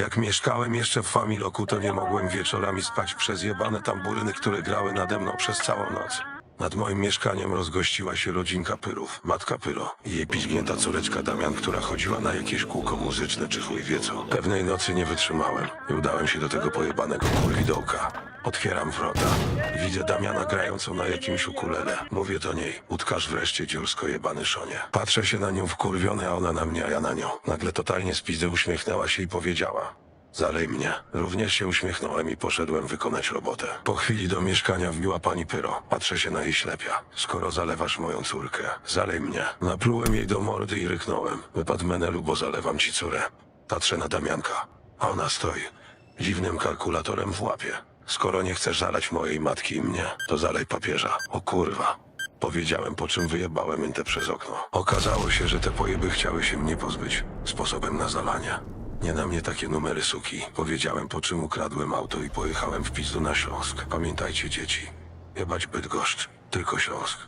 Jak mieszkałem jeszcze w Familoku, to nie mogłem wieczorami spać przez jebane tamburyny, które grały nade mną przez całą noc. Nad moim mieszkaniem rozgościła się rodzinka Pyrów, matka Pyro i jej piźgnięta córeczka Damian, która chodziła na jakieś kółko muzyczne czy chuj wie co. Pewnej nocy nie wytrzymałem i udałem się do tego pojebanego kurwidołka. Otwieram wrota. Widzę Damiana grającą na jakimś ukulele. Mówię do niej, utkaż wreszcie dziursko jebany szonie. Patrzę się na nią wkurwiony, a ona na mnie, a ja na nią. Nagle totalnie z pizdy uśmiechnęła się i powiedziała, Zalej mnie. Również się uśmiechnąłem i poszedłem wykonać robotę. Po chwili do mieszkania wbiła pani Pyro. Patrzę się na jej ślepia. Skoro zalewasz moją córkę, zalej mnie. Naplułem jej do mordy i ryknąłem. Wypadł menelu, bo zalewam ci córę. Patrzę na Damianka, a ona stoi. Dziwnym kalkulatorem w łapie. Skoro nie chcesz zalać mojej matki i mnie, to zalej papieża. O kurwa. Powiedziałem, po czym wyjebałem intę przez okno. Okazało się, że te pojeby chciały się mnie pozbyć. Sposobem na zalanie. Nie na mnie takie numery suki. Powiedziałem, po czym ukradłem auto i pojechałem w pizdu na Śląsk. Pamiętajcie, dzieci. Jebać Bydgoszcz. Tylko Śląsk.